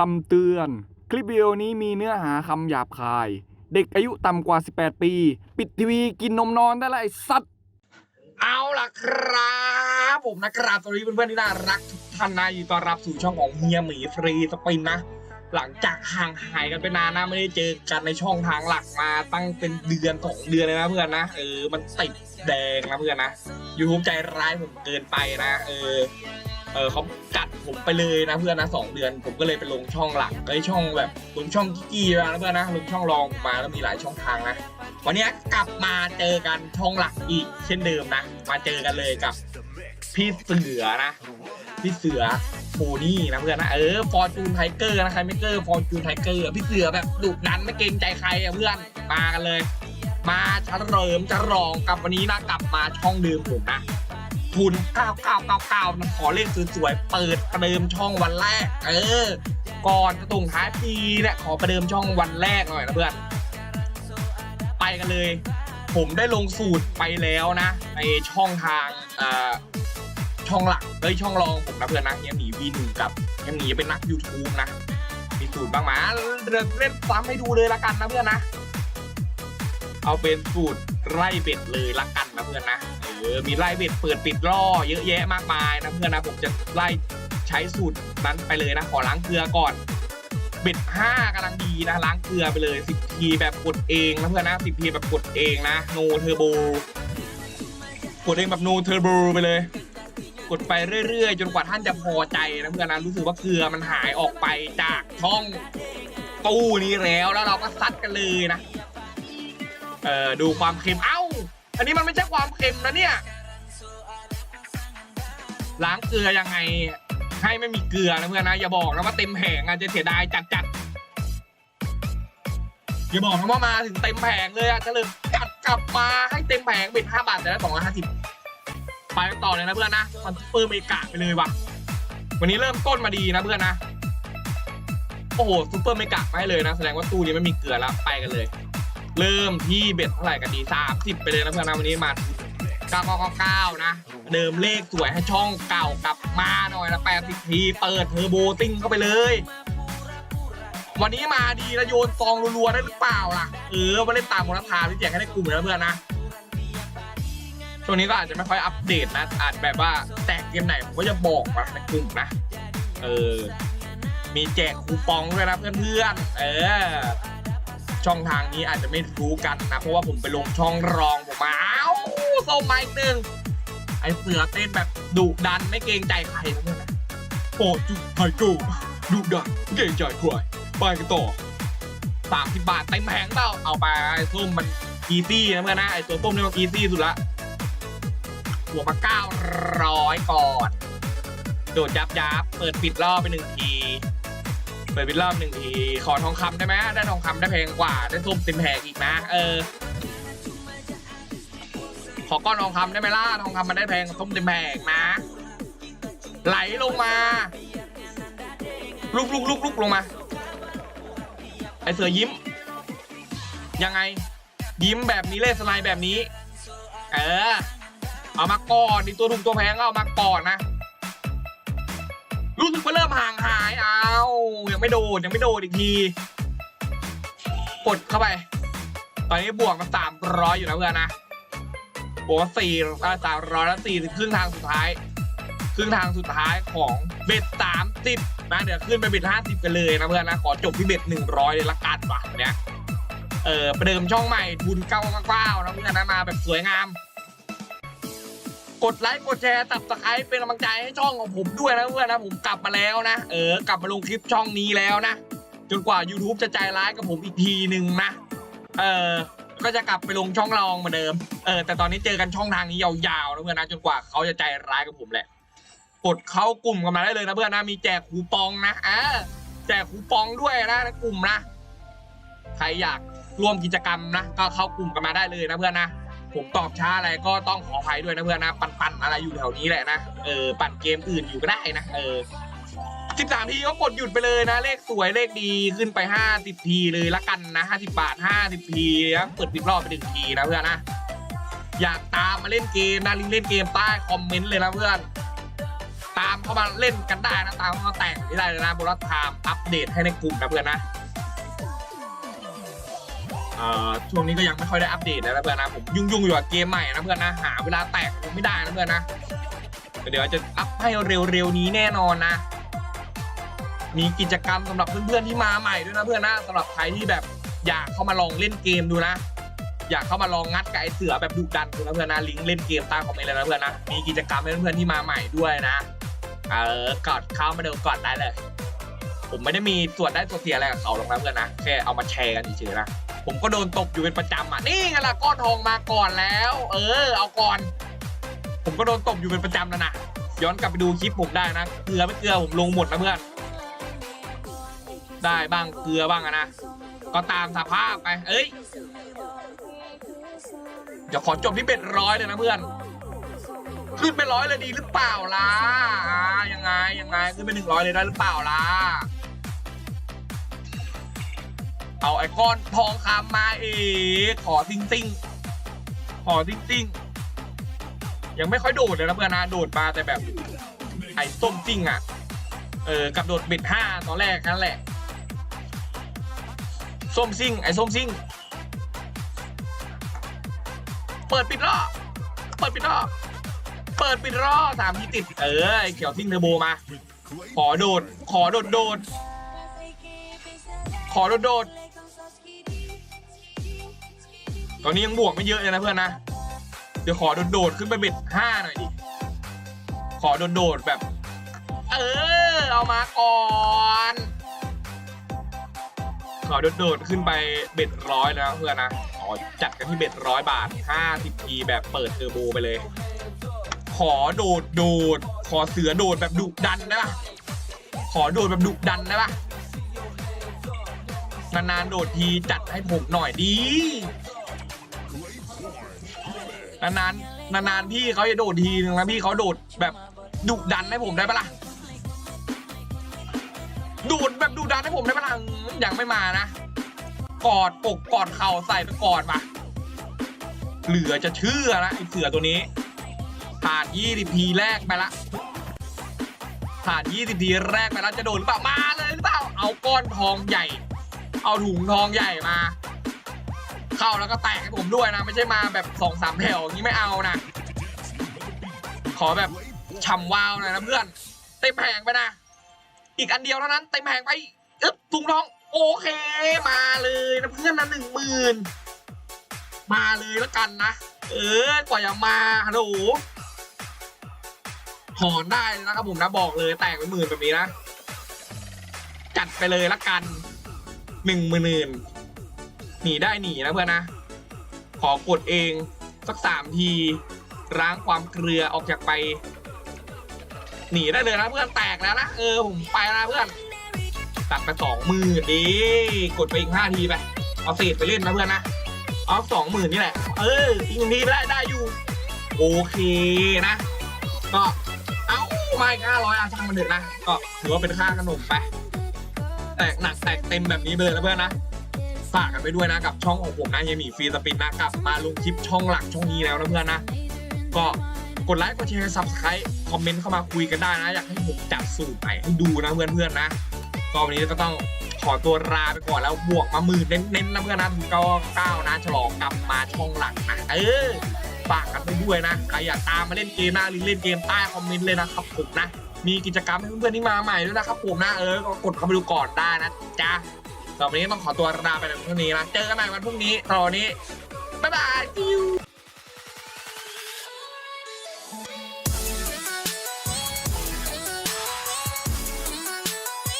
คำเตือน คลิปวิดีโอนี้มีเนื้อหาคำหยาบคาย เด็กอายุต่ำกว่า 18 ปี ปิดทีวีกินนมนอนได้และไอ้สัตว์ เอาล่ะครับผมนะครับสวัสดีเพื่อนๆที่น่ารักทุกท่านนะยินดีต้อนรับสู่ช่องของเฮียหมีฟรีสปินนะ หลังจากห่างหายกันไปนานนะไม่ได้เจอกันในช่องทางหลักมาตั้งเป็นเดือนสองเดือนเลยนะเพื่อนนะเออมันติดแดงนะเพื่อนนะยูทูบใจร้ายผมเกินไปนะ เออ เออเขากัดผมไปเลยนะเพื่อนนะสองเดือน ผมก็เลยไปลงช่องหลักเอ้ช่องแบบลงช่องกี้มานะเพื่อนนะลงช่องรองมาแล้วมีหลายช่องทางนะวันนี้กลับมาเจอกันช่องหลักอีก เช่นเดิมนะ มาเจอกันเลยกับพี่เสือนะพี่เสือโพนี่นะเพื่อนนะเออฟอร์จูนไทเกอร์นะใครไม่เกอร์ฟอร์จูนไทเกอร์พี่เสือแบบดุดันไม่เกรงใจใครอะเพื่อนมากันเลย มาเฉลิมฉลองกับวันนี้นะกลับมาช่องเดิมผมนะ ทุน 9999 ขอเลขสวยๆ เปิดประเดิมช่องวันแรก เออ ก่อนจะตรงท้ายปีเนี่ยขอประเดิมช่องวันแรกหน่อยนะเพื่อน ไปกันเลย ผมได้ลงสูตรไปแล้วนะ ในช่องทางอ่อช่องหลักเอ้ยช่องรองผมนะเพื่อนนะเฮียหนีวีหนึ่งกับเฮียหนีเป็นนัก YouTube นะ มีสูตรบ้างไหมเดี๋ยวเล่นซ้ำให้ดูเลยละกันนะเพื่อนนะ เอาเป็นสูตรไล่เบ็ดเลยละกันนะเพื่อนนะ เออมีไล่เบ็ดเปิดปิดล่อเยอะแยะมากมายนะเพื่อนนะผมจะไล่ใช้สูตรนั้นไปเลยนะขอล้างเกลือก่อนเบ็ดห้ากำลังดีนะล้างเกลือไปเลยสิบทีแบบกดเองนะเพื่อนนะสิบทีแบบกดเองนะ no turbo กดเองแบบ no turbo ไปเลย กดไปเรื่อยๆ จนกว่าท่านจะพอใจนะเพื่อนนะรู้สึกว่าเกลือมันหายออกไปจากช่องตู้นี้แล้วแล้วเราก็ซัดกันเลยนะเออดูความเค็มเอ้า อันนี้มันไม่ใช่ความเค็มนะเนี่ย ล้างเกลือยังไง ให้ไม่มีเกลือนะเพื่อนนะ อย่าบอกนะว่าเต็มแผงอะจะเสียดายจัดจัดอย่าบอกนะว่ามาถึงเต็มแผงเลยอะจะเลยกัดกลับมาให้เต็มแผงเป็นห้าบาทแต่ละสองร้อยห้าสิบไปกันต่อเลยนะเพื่อนนะมันเปิดเมกะไปเลยว่ะวันนี้เริ่มต้นมาดีนะเพื่อนนะ โอ้โหซูเปอร์เมกะไปเลยนะ แสดงว่าตู้นี้ไม่มีเกลือแล้วไปกันเลย เริ่มที่เบ็ดเท่าไหร่กันดีสามสิบไปเลยนะเพื่อนนะวันนี้มาเก้าเก้าเก้าเก้านะ เดิมเลขสวยให้ช่องเก่ากลับมาหน่อยละแปดสิบทีเปิดเทอร์โบติ้งเข้าไปเลย วันนี้มาดีแล้วโยนซองรัวๆได้หรือเปล่าล่ะ เออมาเล่นตามมูลค่าที่แจกให้ได้กลุ่มนะเพื่อนนะช่วงนี้ก็อาจจะไม่ค่อยอัปเดตนะอาจแบบว่าแตกเกมไหนผมก็จะบอกมาในกลุ่มนะ เออ มีแจกคูปองด้วยนะเพื่อนๆเออ ช่องทางนี้อาจจะไม่รู้กันนะ เพราะว่าผมไปลงช่องรองผมมาอ้าวโซมาอีกหนึ่งไอเสือเต้นแบบดุดันไม่เกรงใจใครนะเพื่อนนะโอ้จุไทโก้ดุดันเกรงใจใครไปกันต่อสามสิบบาทเต็มแผงเปล่าเอาไปไอ้ส้มมันอีซี่นะเพื่อนนะไอตัวต้มนี่มันอีซี่สุดละหัวมาเก้าร้อยก่อน โดดยับยับเปิดปิดรอบไปหนึ่งที เปิดปิดรอบหนึ่งทีขอทองคำได้ไหมได้ทองคำได้แพงกว่า ได้ส้มเต็มแผงอีกนะ เออ ขอก้อนทองคำได้ไหมล่ะทองคำมันได้แพงกว่าส้มเต็มแผงนะ ไหลลงมาลุกลุกลุกลุกลงมา ไอเสือยิ้ม ยังไง ยิ้มแบบนี้เล่สไลด์แบบนี้ เออ เอามาก่อนดิตัวถูกตัวแพงก็เอามาก่อนนะ รู้สึกว่าเริ่มห่างหายเอายังไม่โดดยังไม่โดดอีกทีกดเข้าไป ตอนนี้บวกมาสามร้อยอยู่นะเพื่อนนะบวกมาสี่สามร้อยแล้วสี่ครึ่งทางสุดท้าย ครึ่งทางสุดท้ายของเบ็ดสามสิบนะเดี๋ยวขึ้นไปเบ็ดห้าสิบกันเลยนะเพื่อนนะขอจบที่เบ็ดหนึ่งร้อยเลยละกันว่ะเนี้ยเออประเดิมช่องใหม่ทุนเก้าเก้านะเพื่อนนะมาแบบสวยงาม กดไลค์ กดแชร์ตับสไครป์เป็นกำลังใจให้ช่องของผมด้วยนะเพื่อนนะ ผมกลับมาแล้วนะ เออ กลับมาลงคลิปช่องนี้แล้วนะ จนกว่า YouTube จะใจร้ายกับผมอีกทีหนึ่งนะ เออ ก็จะกลับไปลงช่องรองเหมือนเดิม เออ แต่ตอนนี้เจอกันช่องทางนี้ยาวๆนะเพื่อนนะ จนกว่าเขาจะใจร้ายกับผมแหละ กดเข้ากลุ่มกันมาได้เลยนะเพื่อนนะ มีแจกคูปองนะอ่าแจกคูปองด้วยนะในกลุ่มนะ ใครอยากร่วมกิจกรรมนะ ก็เข้ากลุ่มกันมาได้เลยนะเพื่อนนะ ผมตอบช้าอะไรก็ต้องขออภัยด้วยนะเพื่อนนะปั่นๆอะไรอยู่แถวนี้แหละนะเออปั่นเกมอื่นอยู่ก็ได้นะเออสิบสามทีก็กดหยุดไปเลยนะ เลขสวยเลขดีขึ้นไปห้าสิบทีเลยละกันนะห้าสิบาทห้าสิบทีนะเปิดปิดรอบไปหนึ่งทีนะเพื่อนนะอยากตามมาเล่นเกมนะลิงเล่นเกมใต้คอมเมนต์เลยนะเพื่อนตามเข้ามาเล่นกันได้นะตามเข้ามาแต่งที่ได้เลยนะบลัสไทม์อัปเดตให้ในกลุ่มนะเพื่อนนะ ช่วงนี้ก็ยังไม่ค่อยได้อัปเดตนะเพื่อนนะผมยุ่งๆอยู่กับเกมใหม่นะเพื่อนนะหาเวลาแตกไม่ได้นะเพื่อนนะเดี๋ยวจะอัพให้เร็วๆนี้แน่นอนนะ มีกิจกรรมสำหรับเพื่อนๆที่มาใหม่ด้วยนะเพื่อนนะสำหรับใครที่แบบอยากเข้ามาลองเล่นเกมดูนะ อยากเข้ามาลองงัดกับไอเสือแบบดุดันดูนะเพื่อนนะลิงก์เล่นเกมใต้คอมเมนต์เลยนะเพื่อนนะมีกิจกรรมให้เพื่อนๆที่มาใหม่ด้วยนะเออกดเข้ามาดูก่อนได้เลย ผมไม่ได้มีส่วนได้ส่วนเสียอะไรกับเขาหรอกนะเพื่อนนะแค่เอามาแชร์กันเฉยๆนะ ผมก็โดนตบอยู่เป็นประจำอะนี่ไงล่ะก้อนทองมาก่อนแล้ว เออ เอาก่อน ผมก็โดนตบอยู่เป็นประจำแล้วนะย้อนกลับไปดูคลิปผมได้นะเกลือไม่เกลือผมลงหมดนะเพื่อนได้บ้างเกลือบ้างอะนะก็ตามสภาพไปเอ้ยเดี๋ยวขอจบที่เบ็ดร้อยเลยนะเพื่อนขึ้นไปร้อยเลยดีหรือเปล่าล่ะยังไงยังไงขึ้นไปหนึ่งร้อยเลยได้หรือเปล่าล่ะ เอาไอ้ก้อนทองคำมาเอกขอติ้งติ้งขอติ้งติ้งยังไม่ค่อยโดดเลยนะเพื่อนนะโดดมาแต่แบบไอ้ส้มติ้งอะ เออกับโดดเบ็ดห้าตอนแรกนั่นแหละ ส้มซิ่งไอ้ส้มซิ่ง เปิดปิดล้อเปิดปิดล้อเปิดปิดล้อสามทีติด เออไอ้เขียวซิ่งเทอร์โบมา ขอโดด ขอโดดโดด ขอโดดโดด ตอนนี้ยังบวกไม่เยอะเลยนะเพื่อนนะ เดี๋ยวขอโดดโดดขึ้นไปเบ็ดห้าหน่อยดิ ขอโดดโดแบบ เออ เอามาก่อน ขอโดดๆขึ้นไปเบ็ดร้อยแล้วเพื่อนนะอ๋อจัดกันที่เบ็ดร้อยบาท50ทีแบบเปิดเทอร์โบไปเลย ขอโดดโดด ขอเสือโดดแบบดุดันได้ปะขอโดดแบบดุดันได้ปะนานๆโดดทีจัดให้ผมหน่อยดี นานๆนานๆพี่เขาจะโดดทีนึงนะพี่เขาโดดแบบดุดันให้ผมได้ปะล่ะดูดแบบดูดันให้ผมได้พลังยังไม่มานะกอดอกกอดเข่าใส่ไปกอดมาเหลือจะเชื่อนะไอเสือตัวนี้ผ่าน20ทีแรกไปละผ่าน20ทีแรกไปแล้วจะโดนหรือเปล่ามาเลยหรือเปล่าเอาก้อนทองใหญ่ เอาถุงทองใหญ่มา เข้าแล้วก็แตกให้ผมด้วยนะ ไม่ใช่มาแบบสองสามแถวอย่างนี้ไม่เอานะ ขอแบบฉ่ำวาวหน่อยนะเพื่อน เต็มแผงไปนะ อีกอันเดียวเท่านั้น เต็มแผงไปอึ๊บถุงทอง โอเคมาเลยนะเพื่อนนะหนึ่งหมื่นมาเลยแล้วกันนะ เออกว่าจะมาฮัลโหลถอนได้เลยนะครับผมนะบอกเลยแตกไปหมื่นแบบนี้นะ จัดไปเลยละกันหนึ่งหมื่น หนีได้หนีนะเพื่อนนะ ขอกดเองสักสามทีล้างความเกลือออกจากไป หนีได้เลยนะเพื่อนแตกแล้วนะเออผมไปนะเพื่อน ตัดไปสองหมื่นดีกดไปอีกห้าทีไปเอาเศษไปเล่นนะเพื่อนนะเอาสองหมื่นนี่แหละ เอออีกหนึ่งทีได้ได้อยู่ โอเคนะ ก็เอาไมาอีกห้าร้อยอาช่างมันเถอะนะ ก็ถือว่าเป็นค่าขนมไปแตกหนักแตกเต็มแบบนี้ไปเลยนะเพื่อนนะ ฝากกันไปด้วยนะกับช่องของผมนะเยมี่ฟรีสปินนะกลับมาลงคลิปช่องหลักช่องนี้แล้วนะเพื่อนนะ ก็กดไลค์กดแชร์ซับสไครต์คอมเมนต์เข้ามาคุยกันได้นะ อยากให้ผมจัดสูตรไหนให้ดูนะเพื่อนๆนะ ก็วันนี้ก็ต้องขอตัวลาไปก่อนแล้วบวกมาหมื่นเน้นๆนะเพื่อนนะถึงเก้าเก้านะฉลองกลับมาช่องหลักนะเออฝากกันไปด้วยนะใครอยากตามมาเล่นเกมนะหรือเล่นเกมใต้คอมเมนต์เลยนะครับผมนะ มีกิจกรรมให้เพื่อนๆที่มาใหม่ด้วยนะครับผมนะเออก็กดเข้าไปดูก่อนได้นะจ๊ะ ต่อไปนี้ต้องขอตัวลาไปในวันนี้นะเจอกันใหม่วันพรุ่งนี้ตอนนี้บ๊ายบาย